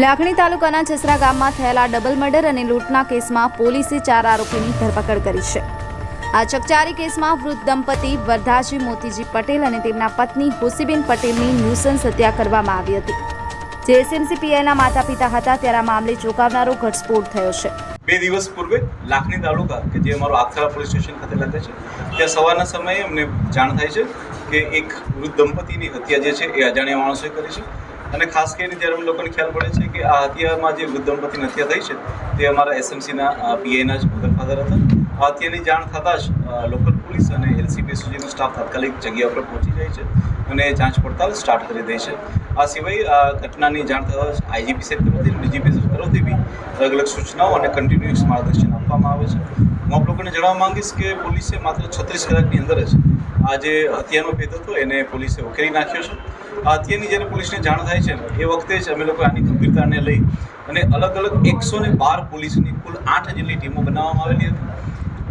લાખણી તાલુકાના જસરા ગામમાં થયેલા ડબલ મર્ડર અને લૂંટના કેસમાં પોલીસે ચાર આરોપીની ધરપકડ કરી છે. આ ચકચારી કેસમાં વૃદ્ધ દંપતી વરધાજી મોતીજી પટેલ અને તેમના પત્ની હોસીબેન પટેલની ન્યુસન્સ હત્યા કરવામાં આવી હતી. જે એસએમસી માતા પિતા હતા, ત્યારે આ મામલે ચોંકાવનારો ઘટસ્ફોટ થયો છે. બે દિવસ પૂર્વે લાખણી તાલુકા, કે જે અમારો આખરા પોલીસ સ્ટેશન ખાતે લાગે છે, ત્યાં સવારના સમયે અમને જાણ થાય છે કે એક વૃદ્ધ દંપતીની હત્યા જે છે એ અજાણ્યા માણસોએ કરી છે. અને ખાસ કરીને જ્યારે અમે લોકોને ખ્યાલ પડે છે કે આ હત્યામાં જે વૃદ્ધ દંપતીની હત્યા થઈ છે, તે અમારા એસએમસીના પીઆઈના જ મધર ફાધર હતા. આ હત્યાની જાણ થતાં જ લોકલ પોલીસ અને એલસીબી સુધીનો સ્ટાફ તાત્કાલિક જગ્યા પર પહોંચી જાય છે અને જાંચ પડતાલ સ્ટાર્ટ કરી દે છે. આ સિવાય આ ઘટનાની જાણ થતાં આઈજીપી સાહેબ તરફથી ડીજીપી સાહેબ તરફથી બી અલગ અલગ સૂચનાઓ અને કન્ટિન્યુઅસ માર્ગદર્શન આપવામાં આવે છે. હું આપ લોકોને જણાવવા માંગીશ કે પોલીસે માત્ર છત્રીસ કલાકની અંદર જ આ જે હત્યાનો ભેદ હતો એને પોલીસે ઉકેલી નાખ્યો છે. આ હત્યાની જ્યારે પોલીસને જાણ થાય છે એ વખતે જ અમે લોકો આની ગંભીરતાને લઈ અને અલગ અલગ એકસો ને બાર પોલીસની કુલ આઠ જેટલી ટીમો બનાવવામાં આવેલી હતી.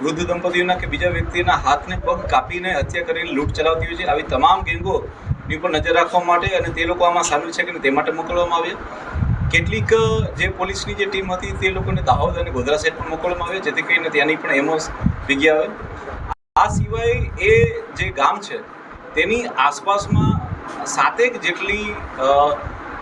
વૃદ્ધ દંપતીઓના કે બીજા વ્યક્તિના હાથને પગ કાપીને હત્યા કરીને લૂંટ ચલાવતી હોય છે. આવી તમામ ગેંગોની ઉપર નજર રાખવા માટે અને તે લોકો આમાં સામેલ છે કે તે માટે મોકલવામાં આવ્યા. કેટલીક જે પોલીસની જે ટીમ હતી તે લોકોને દાહોદ અને ગોધરા સાઈડ પણ મોકલવામાં આવ્યા, જેથી કરીને ત્યાંની પણ એમો ભીગી આવે આ સિવાય એ જે ગામ છે, તેની આસપાસમાં સાતેક જેટલી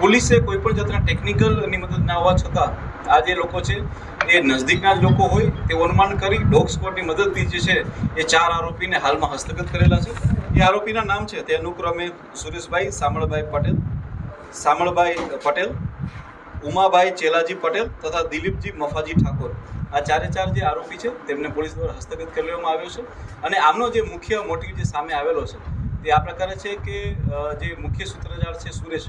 પોલીસે કોઈ પણ જાતના ટેકનિકલની મદદ ના હોવા છતાં આ જે લોકો છે, એ નજદીકના જ લોકો હોય, તે અનુમાન કરી ડોગ સ્ક્વોડની મદદથી જે છે, એ ચાર આરોપીને હાલમાં હસ્તગત કરેલા છે. એ આરોપીના નામ છે, તે અનુક્રમે સુરેશભાઈ સામળભાઈ પટેલ સામળભાઈ પટેલ, ઉમાભાઈ ચેલાજી પટેલ તથા દિલીપજી મફાજી ઠાકોર. આ ચારે ચાર જે આરોપી છે, તેમને પોલીસ દ્વારા હસ્તગત કરી લેવામાં આવ્યો છે. અને આમનો જે મુખ્ય મોટિવ જે સામે આવેલો છે, તે આ પ્રકારે છે કે જે મુખ્ય સૂત્રધાર છે સુરેશ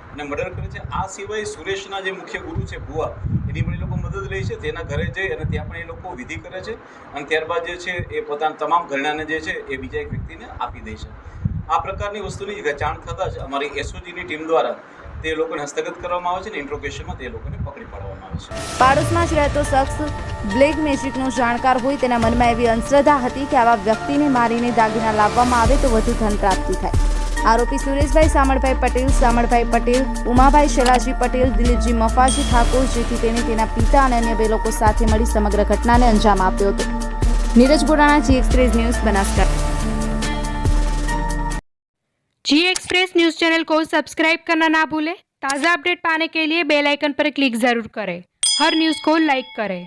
અને મર્ડર કરે છે. આ સિવાય સુરેશના જે મુખ્ય ગુરુ છે, ભુવા, એની પણ એ લોકો મદદ લે છે. તેના ઘરે જઈ અને ત્યાં પણ એ લોકો વિધિ કરે છે. અને ત્યારબાદ જે છે, એ પોતાના તમામ ઘરણાને જે છે, એ બીજા એક વ્યક્તિને આપી દે છે. આ પ્રકારની વસ્તુની વેચાણ થતાં જ અમારી એસઓજીની ટીમ દ્વારા તે લોકોને હસ્તગત કરવામાં આવે છે અને ઇન્ટ્રોગેશનમાં તે લોકોને પકડી પાડવામાં આવે છે. પાડોશમાં જ રહેતો શખ્સ બ્લેક મેજિકનો જાણકાર હોય તેના મનમાં એવી અંધશ્રદ્ધા હતી કે આવા વ્યક્તિને મારીને દાગીના લાવવામાં આવે તો વધુ ધન પ્રાપ્તિ થાય. આરોપી સુરેશભાઈ સામળભાઈ પટેલ સામળભાઈ પટેલ ઉમાભાઈ શેલાજી પટેલ દિલીપજી મફાજી ઠાકોર જેથી તેણે તેના પિતા અને અન્ય બે લોકો સાથે મળી સમગ્ર ઘટનાને અંજામ આપ્યો હતો Neeraj Godana G Express News Banaskantha G Express News channel को सब्सक्राइब करना ना भूलें ताज़ा अपडेट पाने के लिए बेल आइकन पर क्लिक ज़रूर करें हर न्यूज़ को लाइक करें